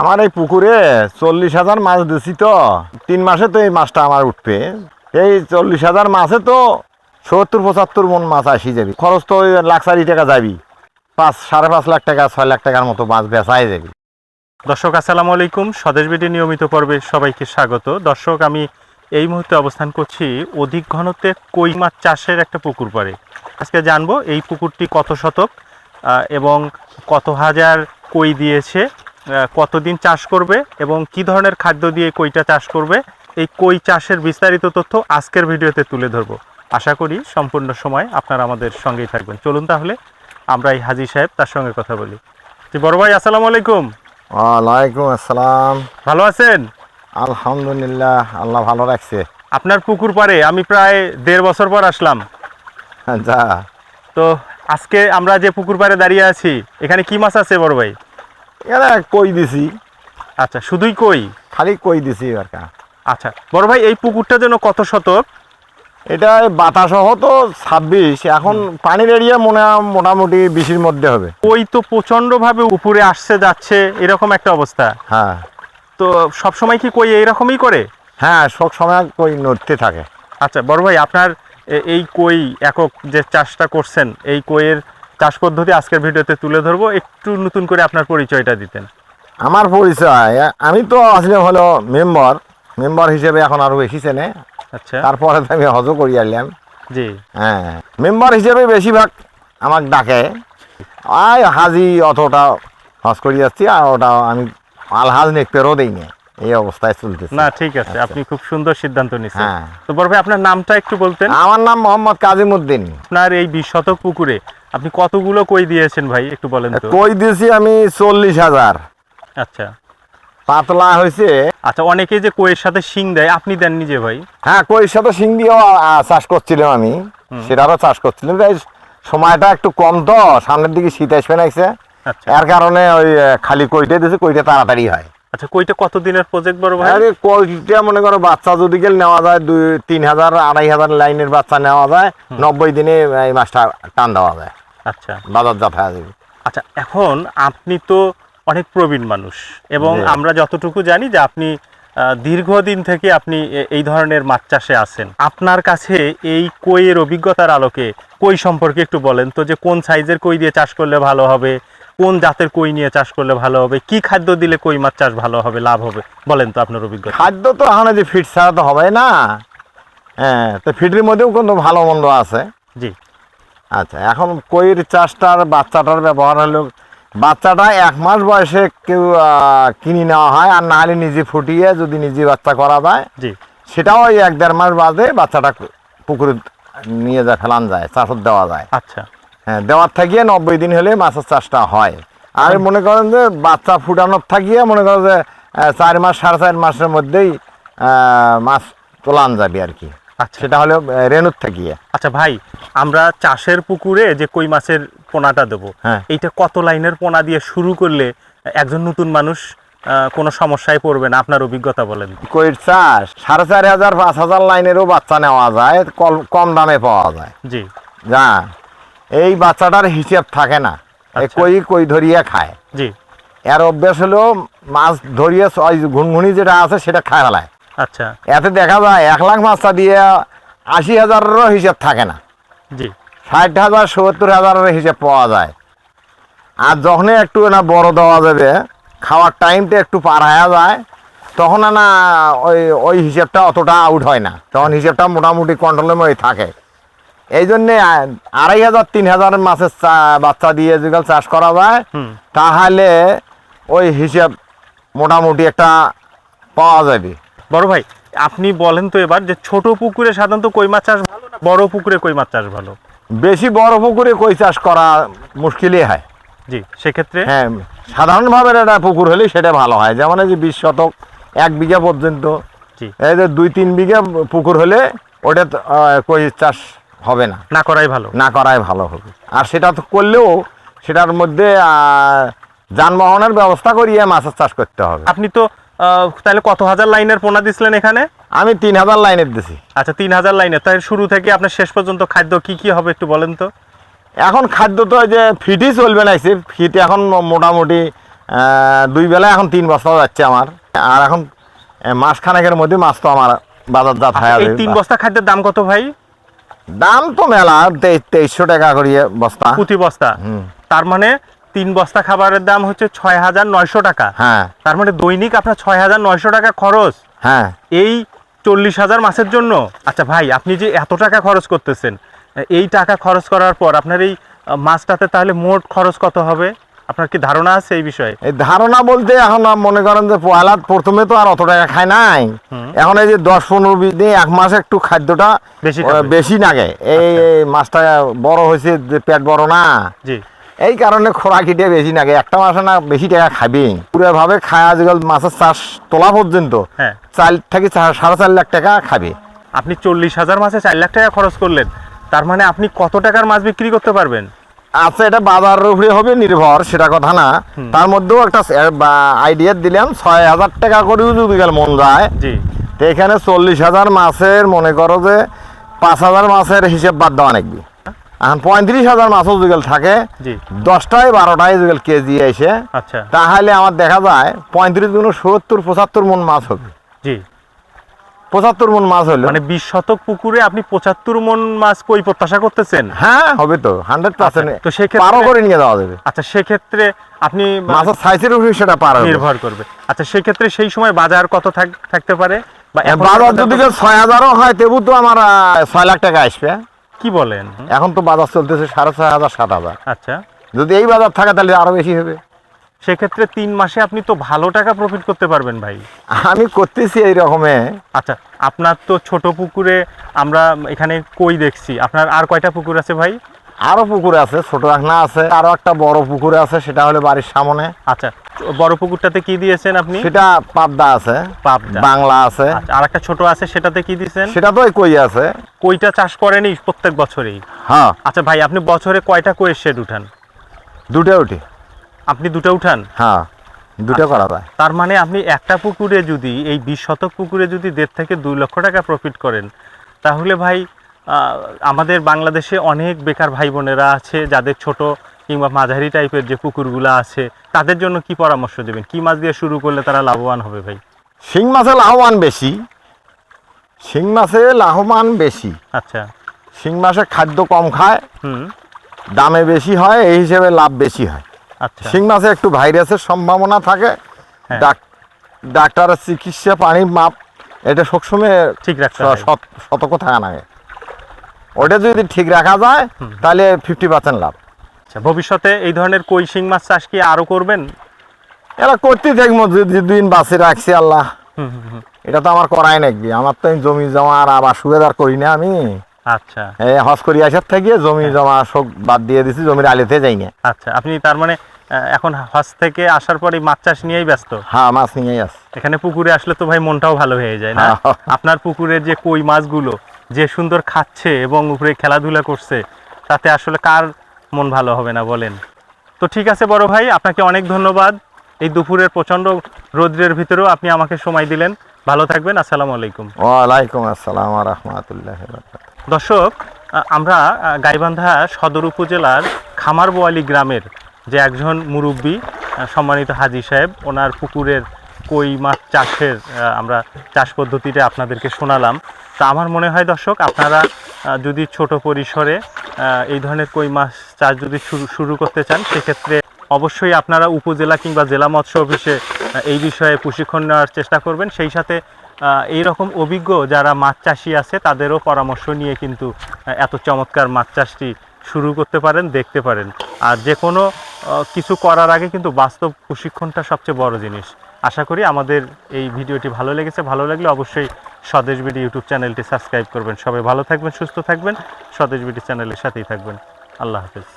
আমার এই পুকুরে চল্লিশ হাজার মাছ দিছি তো। তিন মাসে তো এই মাছটা আমার উঠবে। এই চল্লিশ হাজার মাছে তো সত্তর, পঁচাত্তর মন মাছ আসি যাবি। খরচ তো ওই লাখ চারি টাকা যাবি। পাঁচ, সাড়ে পাঁচ লাখ টাকা, ছয় লাখ টাকার মতো মাছ বেচাই যাবি। দর্শক, আসসালামু আলাইকুম। স্বদেশ বিডি নিয়মিত পর্বে সবাইকে স্বাগত। দর্শক, আমি এই মুহূর্তে অবস্থান করছি অধিক ঘনত্বে কই মাছ চাষের একটা পুকুর পাড়ে। আজকে জানব এই পুকুরটি কত শতক এবং কত হাজার কই দিয়েছে কতদিন চাষ করবে এবং কি ধরনের খাদ্য দিয়ে কইটা চাষ করবে এই কই চাষের বিস্তারিত তথ্য আজকের ভিডিওতে তুলে ধরবো। আশা করি সম্পূর্ণ সময় আপনারা আমাদের সঙ্গেই থাকবেন। চলুন তাহলে আমরা এই হাজি সাহেব তার সঙ্গে কথা বলি। বড় ভাই আসসালামু আলাইকুম। ওয়ালাইকুম আসসালাম। ভালো আছেন? আলহামদুলিল্লাহ আল্লাহ ভালো রাখছে। আপনার পুকুর পাড়ে আমি প্রায় দেড় বছর পর আসলাম। যা। তো আজকে আমরা যে পুকুর পাড়ে দাঁড়িয়ে আছি এখানে কি মাছ আছে বড় ভাই? এরা কই দিছি? আচ্ছা শুধুই কই? খালি কই দিছি আর কা। আচ্ছা বড় ভাই এই পুকুরটা যেন কত শতক? এটা বাতাসহ তো ছাব্বিশ এখন পানির এরিয়া মনে হয় মোটামুটি বিশের মধ্যে হবে। কই তো প্রচণ্ড ভাবে উপরে আসছে যাচ্ছে এরকম একটা অবস্থা। হ্যাঁ। তো সব সময় কি কই এইরকমই করে? হ্যাঁ সব সময় কই নড়তে থাকে। আচ্ছা বড় ভাই আপনার এই কই একক যে চাষটা করছেন এই কইয়ের চাষ পদ্ধতি আজকের ভিডিওতে তুলে ধরবো। একটু নতুন করে আপনার পরিচয়টা দিতেন। আমার পরিচয় আমি তো আসলে হলো মেম্বার মেম্বার হিসেবে এখন আরও বেশি চেনে। আচ্ছা। তারপরে আমি হজও করি আসলাম জি। হ্যাঁ মেম্বার হিসেবে বেশিরভাগ আমাকে ডাকে। আয় হাজি অতটা হজ করি যাচ্ছি আর ওটা আমি আলহাজ নেকপেরও দিই না। এই অবস্থায় চলতেছে। না ঠিক আছে। আপনি খুব সুন্দর সিদ্ধান্ত নিচ্ছেন হ্যাঁ। তো ভাই আপনার নামটা একটু বলতেন। আমার নাম মোহাম্মদ কাজিমুদ্দিন। আপনার এই বিশ শতক পুকুরে আপনি কতগুলো কই দিয়েছেন ভাই? একটু বলেন তো। কই দিয়েছি আমি চল্লিশ হাজার। আচ্ছা। পাতলা হয়েছে। আচ্ছা অনেকে যে কইয়ের সাথে শিং দেয় আপনি দেন নিজে ভাই। হ্যাঁ কইয়ের সাথে শিং দিয়েও চাষ করছিলাম আমি। সেটারও চাষ করছিলাম। তাই সময়টা একটু কম তো সামনের দিকে শীত আসবে নাইছে। আচ্ছা। এর কারণে ওই খালি কইটা দিয়েছে কইটা তাড়াতাড়ি হয়। আচ্ছা কইটা কত দিনের প্রজেক্ট বড় ভাই? আরে কইটা মনে করো বাচ্চা যদি গেলে নেওয়া যায় দুই তিন হাজার আড়াই হাজার লাইনের বাচ্চা নেওয়া যায় নব্বই দিনে এই মাছটা টান দেওয়া যায়। আচ্ছা। বাজার হয়ে যাবে আচ্ছা এখন আপনি তো অনেক প্রবীণ মানুষ এবং আমরা যতটুকু জানি যে আপনি দীর্ঘদিন থেকে আপনি এই ধরনের মাছ চাষে আছেন। আপনার কাছে এই কইয়ের অভিজ্ঞতার আলোকে কই সম্পর্কে একটু বলেন তো যে কোন সাইজের কই দিয়ে চাষ করলে ভালো হবে? কোন জাতের কই নিয়ে চাষ করলে ভালো হবে? কি খাদ্য দিলে কই মাছ চাষ ভালো হবে লাভ হবে? বলেন তো আপনার অভিজ্ঞতা। খাদ্য তো এখন যে ফিট ছাড়া তো হবে না। হ্যাঁ তো ফিটের মধ্যেও কিন্তু ভালো মন্দ আছে। জি। আচ্ছা এখন কইর চাষটার বাচ্চাটার ব্যবহার হলো বাচ্চাটা এক মাস বয়সে কেউ কিনে নেওয়া হয় আর না হলে নিজে ফুটিয়ে যদি নিজে বাচ্চা করা যায় জি। সেটাও ওই এক দেড় মাস বাদে বাচ্চাটা পুকুরে নিয়ে যা ফেলান যায় চাষত দেওয়া যায়। আচ্ছা। হ্যাঁ দেওয়ার থাকিয়ে নব্বই দিন হলে মাছের চাষটা হয়। আর মনে করেন যে বাচ্চা ফুটানোর থাকিয়ে মনে করেন যে চার মাস সাড়ে চার মাসের মধ্যেই মাছ তোলান যাবে আর কি। আচ্ছা। সেটা হলো রেণুর থাকিয়ে। আচ্ছা ভাই আমরা চাষের পুকুরে যে কই মাছের পোনাটা দেবো হ্যাঁ। এইটা কত লাইনের পোনা দিয়ে শুরু করলে একজন নতুন মানুষ কোনো সমস্যায় পড়বে না? আপনার অভিজ্ঞতা বলেন। কইর চাষ সাড়ে চার হাজার পাঁচ হাজার লাইনেরও বাচ্চা নেওয়া যায় কম দামে পাওয়া যায়। জি। যা এই বাচ্চাটার হিসেব থাকে না। আচ্ছা। কই কই ধরিয়া খায়। জি। এর অভ্যাস হলো মাছ ধরিয়ে ঘুনঘুনি যেটা আছে সেটা খায় ফেলায়। আচ্ছা। এতে দেখা যায় এক লাখ মাছটা দিয়ে আশি হাজারেরও হিসেব থাকে না। জি। ষাট হাজার সত্তর হাজারের হিসেব পাওয়া যায়। আর যখনই একটু না বড় দেওয়া যাবে খাওয়ার টাইমটা একটু পার হয়ে যায় তখন না ওই ওই হিসেবটা অতটা আউট হয় না। তখন হিসেবটা মোটামুটি কন্ট্রোলের মধ্যে থাকে। এই জন্যে আড়াই হাজার তিন হাজার মাছের বাচ্চা দিয়ে যেগুলো চাষ করা যায় তাহলে ওই হিসেব মোটামুটি একটা পাওয়া যাবে। বড় ভাই আপনি বলেন তো এবার যে ছোট পুকুরে সাধারণত কই মাছ চাষ ভালো না বড় পুকুরে কই মাছ চাষ ভালো? বেশি বড় পুকুরে কই চাষ করা মুশকিলই হয়। জি সেক্ষেত্রে? হ্যাঁ সাধারণভাবে একটা পুকুর হলে সেটা ভালো হয়। যেমন এই যে বিশ শতক এক বিঘা পর্যন্ত। জি। এই যে দুই তিন বিঘা পুকুর হলে ওটা কই চাষ হবে না। না করাই ভালো। না করাই ভালো হবে। আর সেটা তো করলেও সেটার মধ্যে যানবাহনের ব্যবস্থা করিয়ে মাছের চাষ করতে হবে। আপনি তো তাহলে কত হাজার লাইনের পোনা দিছিলেন এখানে? আমি তিন হাজার লাইনের দিছি। আচ্ছা তিন হাজার লাইনের। তাই শুরু থেকে আপনার শেষ পর্যন্ত খাদ্য কি কি হবে একটু বলেন তো। এখন খাদ্য তো যে ফিটই চলবে না ফিট এখন মোটামুটি আহ, দুই বেলা এখন তিন বস্তা যাচ্ছে আমার। আর এখন মাসখানেকের মধ্যে মাছ তো আমার বাজারজাত হয়ে এই তিন বস্তা খাদ্যের দাম কত ভাই? দাম তো মেলা তেইশ তেইশশো টাকা করিয়ে বস্তা। প্রতি বস্তা। তার মানে তিন বস্তা খাবারের দাম হচ্ছে ছয় হাজার নয়শো টাকা। হ্যাঁ। তার মানে দৈনিক আপনার ছয় হাজার নয়শো টাকা খরচ। হ্যাঁ। এই চল্লিশ হাজার মাসের জন্য। আচ্ছা ভাই আপনি যে এত টাকা খরচ করতেছেন এই টাকা খরচ করার পর আপনার এই মাছটাতে তাহলে মোট খরচ কত হবে? আপনার কি ধারণা আছে এই বিষয়ে? এই ধারণা বলতে এখন মনে করেন যে পয়লা প্রথমে তো আর অত টাকা খায় নাই। এখন এই যে দশ পনেরো বিশ দিন এক মাস একটু খাদ্যটা বেশি। আচ্ছা। লাগে। এই এই মাছটা বড় হয়েছে যে পেট বড় না। জি। এই কারণে খোরাকিটা বেশি লাগে। একটা মাসে না বেশি টাকা খাবে। পুরো ভাবে খায় আজকাল মাছের চাষ তোলা পর্যন্ত। হ্যাঁ। চার থেকে সাড়ে চার লাখ টাকা খাবে। আপনি চল্লিশ হাজার মাসে চার লাখ টাকা খরচ করলেন। তার মানে আপনি কত টাকার মাছ বিক্রি করতে পারবেন? আচ্ছা এটা বাজারের উপরে হবে নির্ভর সেটা কথা না। তার মধ্যেও একটা আইডিয়া দিলাম ছয় হাজার টাকা করেও যদি গেল মন যায় তো এখানে চল্লিশ হাজার মাছের মনে করো যে পাঁচ হাজার মাছের হিসেব বাদ দেওয়া নাকবি এখন পঁয়ত্রিশ হাজার মাছও যুগেল থাকে দশটায় বারোটায় যুগেল কেজি এসে আচ্ছা। তাহলে আমার দেখা যায় পঁয়ত্রিশ গুণ সত্তর পঁচাত্তর মন মাছ হবে। জি। পঁচাত্তর মন মাছ হলো। মানে বিশ শতক পুকুরে আপনি পঁচাত্তর মন মাছ কই প্রত্যাশা করতেছেন? হ্যাঁ হবে তো হান্ড্রেড পার্সেন্ট তো সেক্ষেত্রে- পারো করে নিয়ে যাওয়া যাবে। আচ্ছা সেক্ষেত্রে আপনি মাছের সাইজের উপরে সেটা পারবে নির্ভর করবে। আচ্ছা সেক্ষেত্রে সেই সময় বাজার কত থাক- থাকতে পারে? বাজার যদি ছয় হাজারও হয় তবু তো আমার ছয় লাখ টাকা আসবে। কি বলেন? এখন তো বাজার চলতেছে সাড়ে ছয় হাজার সাত হাজার। আচ্ছা। যদি এই বাজার থাকে তাহলে আরও বেশি হবে। সেক্ষেত্রে তিন মাসে আপনি তো ভালো টাকা প্রফিট করতে পারবেন ভাই। আমি করতেছি এই রকমে। আচ্ছা আপনার তো ছোট পুকুরে আমরা এখানে কই দেখছি? আপনার আর কয়টা পুকুর আছে ভাই? আরও পুকুর আছে ছোট একনা আছে আরও একটা বড় পুকুর আছে সেটা হলে বাড়ির সামনে। আচ্ছা বড় পুকুরটাতে কি দিয়েছেন আপনি? সেটা পাবদা আছে পাবদা। বাংলা আছে। আচ্ছা আর একটা ছোট আছে সেটাতে কি দিয়েছেন? সেটা তো কই আছে। কইটা চাষ করেনি প্রত্যেক বছরেই। হ্যাঁ। আচ্ছা ভাই আপনি বছরে কয়টা কইয়ের শেড উঠান? দুটো উঠি। আপনি দুটো উঠান? হ্যাঁ দুটো করা যায় তার মানে আপনি একটা পুকুরে যদি এই বিশ শতক পুকুরে যদি দেড় থেকে দুই লক্ষ টাকা প্রফিট করেন তাহলে ভাই আমাদের বাংলাদেশে অনেক বেকার ভাই বোনেরা আছে যাদের ছোট কিংবা মাঝারি টাইপের যে পুকুরগুলো আছে তাদের জন্য কি পরামর্শ দেবেন? কি মাছ দিয়ে শুরু করলে তারা লাভবান হবে ভাই? শিং মাছে লাভবান বেশি। শিং মাছে লাভবান বেশি। আচ্ছা। শিং মাছে খাদ্য কম খায়। হুম। দামে বেশি হয় এই হিসেবে লাভ বেশি হয়। আচ্ছা শিং মাছে একটু ভাইরাসের সম্ভাবনা থাকে। হ্যাঁ। ডাক্তারের চিকিৎসা পানির মাপ এটা সবসময় ঠিক রাখতে হয়। সতর্ক থাকা লাগে। ওটা যদি ঠিক রাখা যায় তাহলে ফিফটি পার্সেন্ট লাভ। আচ্ছা ভবিষ্যতে এই ধরনের কই শিং মাছ চাষ কি আরও করবেন? এরা করতে দেখব যদি দিন বাঁচে রাখছি আল্লাহ। এটা তো আমার করাই নাকি আমার তো জমি জমা আর আবার সুবেদার করি না আমি। আচ্ছা। এই হজ করি আসার থেকে জমি জমা সব বাদ দিয়ে দিছি জমির আলেতে যাই না। আচ্ছা আপনি তার মানে এখন হজ থেকে আসার পরে মাছ চাষ নিয়েই ব্যস্ত। হ্যাঁ মাছ নিয়েই আস এখানে পুকুরে আসলে তো ভাই মনটাও ভালো হয়ে যায় না? হ্যাঁ। আপনার পুকুরের যে কই মাছগুলো যে সুন্দর খাচ্ছে এবং উপরে খেলাধুলা করছে তাতে আসলে কার মন ভালো হবে না বলেন? তো ঠিক আছে বড় ভাই আপনাকে অনেক ধন্যবাদ। এই দুপুরের প্রচণ্ড রৌদ্রের ভিতরেও আপনি আমাকে সময় দিলেন। ভালো থাকবেন আসসালামু আলাইকুম। ওয়ালাইকুম আসসালাম রহমতুল্লাহ দর্শক আমরা গাইবান্ধা সদর উপজেলার খামারবোয়ালি গ্রামের যে একজন মুরব্বী সম্মানিত হাজি সাহেব, ওনার পুকুরের কই মাছ চাষের আমরা চাষ পদ্ধতিটা আপনাদেরকে শোনালাম। তা আমার মনে হয় দর্শক, আপনারা যদি ছোট পরিসরে এই ধরনের কই মাছ চাষ যদি শুরু করতে চান, সেক্ষেত্রে অবশ্যই আপনারা উপজেলা কিংবা জেলা মৎস্য অফিসে এই বিষয়ে প্রশিক্ষণ নেওয়ার চেষ্টা করবেন। সেই সাথে এই রকম অভিজ্ঞ যারা মাছ চাষি আছে, তাদেরও পরামর্শ নিয়ে কিন্তু এত চমৎকার মাছ চাষটি শুরু করতে পারেন, দেখতে পারেন। আর যে কোনো কিছু করার আগে কিন্তু বাস্তব প্রশিক্ষণটা সবচেয়ে বড় জিনিস। আশা করি আমাদের এই ভিডিওটি ভালো লেগেছে। ভালো লাগলে অবশ্যই স্বদেশ বিডি ইউটিউব চ্যানেলটি সাবস্ক্রাইব করবেন। সবাই ভালো থাকবেন, সুস্থ থাকবেন। স্বদেশ বিডি চ্যানেলের সাথেই থাকবেন। আল্লাহ হাফেজ।